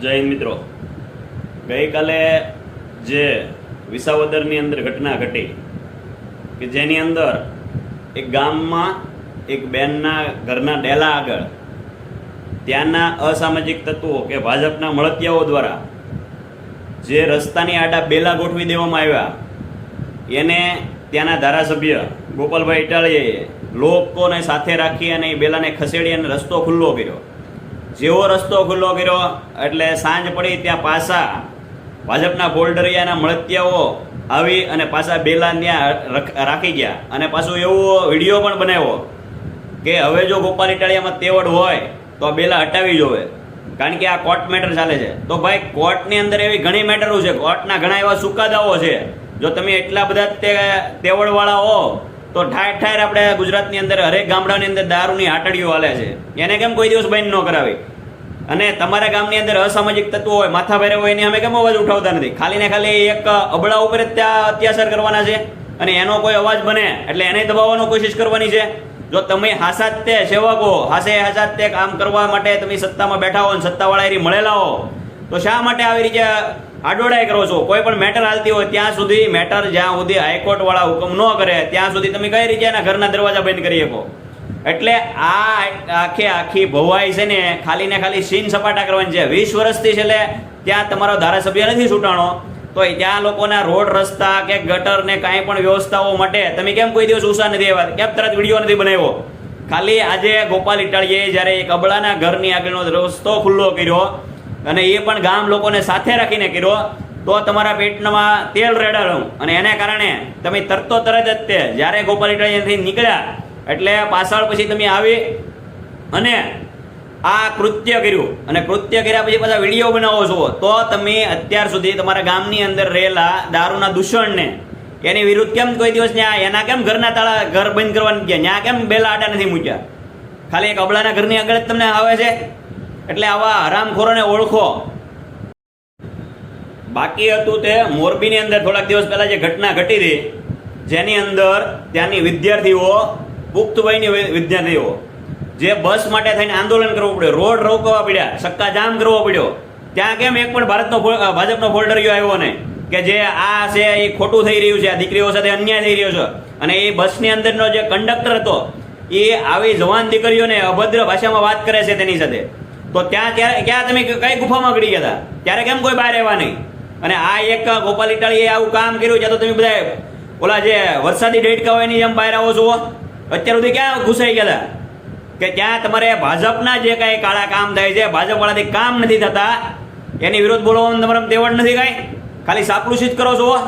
જય મિત્રો. ગઈકાલે જે વિસાવદરની અંદર ઘટના ઘટી કે જેની અંદર એક ગામમાં એક બેનના ઘરના ડેલા આગળ ત્યાંના અસામાજિક તત્વો કે ભાજપના મળતિયાઓ દ્વારા જે રસ્તાની આડા બેલા ગોઠવી દેવામાં આવ્યા, એને ત્યાંના ધારાસભ્ય ગોપાલભાઈ ઇટાળીએ લોકોને સાથે રાખી અને એ બેલાને ખસેડી અને રસ્તો ખુલ્લો કર્યો. જેવો રસ્તો ખુલ્લો કર્યો, એટલે સાંજ પડી ત્યાં પાછા ભાજપના બોલ્ડરિયાના મળતિયાઓ આવી અને પાછા બેલા ત્યાં રખ- ગયા. અને પાછું એવો વીડિયો પણ બનાવ્યો કે હવે જો ગોપાલ ઇટાળિયામાં તેવડ હોય, તો બેલા હટાવી જોવે. કારણ કે આ કોર્ટ મેટર ચાલે છે. તો ભાઈ, કોર્ટની અંદર એવી ઘણી મેટરો છે. કોર્ટના ઘણા એવા ચુકાદાઓ છે. જો તમે એટલા બધા તેવડવાળા હો તો ઠાર ઠાર આપણે ગુજરાતની અંદર હરેક ગામડાની અંદર દારૂની આટડીઓ હાલે છે. એને કેમ કોઈ દિવસ બંધ ન કરાવી? અને તમારા ગામની અંદર અસામાજિક તત્વો હોય માથા ભેરે હોય, એની અમે કેમ અવાજ ઉઠાવતા નથી? ખાલી ને ખાલી એક અબળા ઉપર જ ત્યાં અત્યાચાર કરવાના છે અને એનો કોઈ અવાજ બને એટલે એને દબાવવાનો કોશિશ કરવાની છે. જો તમે હાસાત તે સેવકો, હાસે હાસાત તે કામ કરવા માટે તમે સત્તામાં બેઠા હો અને સત્તાવાળા એ મળેલા હો, તો શા માટે આવી રીતે આડોડાઈ કરો છો. કોઈ પણ મેટર હાલતી હોય ત્યાં સુધી મેટર જ્યાં સુધી હાઈકોર્ટ વાળા હુકમ ન કરે, ત્યાં સુધી તમે કઈ રીતે એના ઘરના દરવાજા બંધ કરી શકો? એટલે આ આખે આખી ભવાઈ છે ને, ખાલી ને ખાલી સીન સપાટા કરવાની છે. વીસ વર્ષથી છેલ્લે ત્યાં તમારો ધારાસભ્ય નથી છૂટાણો તો ત્યાં લોકોના રોડ, રસ્તા કે ગટર ને કાંઈ પણ વ્યવસ્થાઓ માટે. તમે કેમ કોઈ દિવસ ઉષા નથી આવ્યા? કેમ તરત વીડિયો નથી બનાવ્યો? ખાલી આજે ગોપાલ ઇટાળીએ જ્યારે એક અબળાના ઘરની આગળનો રસ્તો ખુલ્લો કર્યો અને એ પણ ગામ લોકોને સાથે રાખીને કર્યો. તો તમારા પેટમાં તેલ રેડાડું અને એને કારણે તમે તરતો તરત જ તે જ્યારે ગોપાલ ઇટાળીયાથી નીકળ્યા, એટલે પાછળ પછી તમે આવી અને આ કૃત્ય કર્યું. અને કૃત્ય કર્યા પછી પાછા વીડિયો બનાવો છો. તો તમે અત્યાર સુધી તમારા ગામની અંદર રહેલા દારૂના દૂષણને એની વિરુદ્ધ કેમ કોઈ દિવસ ત્યાં એના કેમ ઘરના તાળા ઘર બંધ કરવાની ગયા ત્યાં કેમ બેલા આટા નથી મૂક્યા? ખાલી એક અબળાના ઘરની આગળ જ તમને આવે છે? એટલે આવા હરામખોરોને ઓળખો. બાકી હતું તે મોરબીની અંદર થોડાક દિવસ પહેલા જે ઘટના ઘટી હતી, જેની અંદર ત્યાંની વિદ્યાર્થીઓ, પુખ્ત વયની વિદ્યાર્થીઓ, જે બસ માટે થઈને આંદોલન કરવું પડ્યું, રોડ રોકવા પડ્યા, સક્કા જામ કરવો પડ્યો. ત્યાં કેમ એક પણ ભારતનો ભાજપનો ફોલ્ડર ફોલ્ડરિયો આવ્યો ને કે જે આ છે, એ ખોટું થઈ રહ્યું છે, આ દીકરીઓ સાથે અન્યાય થઈ રહ્યો છે. અને એ બસની અંદરનો જે કંડક્ટર હતો, એ આવી જવાન દીકરીઓને અભદ્ર ભાષામાં વાત કરે છે તેની સાથે. તો ત્યાં ત્યારે ક્યાં તમે કઈ ગુફામાં ગળી ગયા હતા? ત્યારે કેમ કોઈ બહાર રહેવા નહીં? અને આ એક ગોપાલ ઇટાળીએ આવું કામ કર્યું છે તો તમે બધા ઓલા જે વરસાદી ડેટકા હોય એની જેમ બહાર આવો છો. અત્યાર સુધી ક્યાં ઘૂસાઈ ગયા કે ત્યાં તમારે ભાજપના જે કાંઈ કાળા કામ થાય છે, ભાજપવાળાથી કામ નથી થતા. એની વિરોધ બોલવાનું તમારે તેવડ નથી કાંઈ? ખાલી સાપડું જ કરો છો?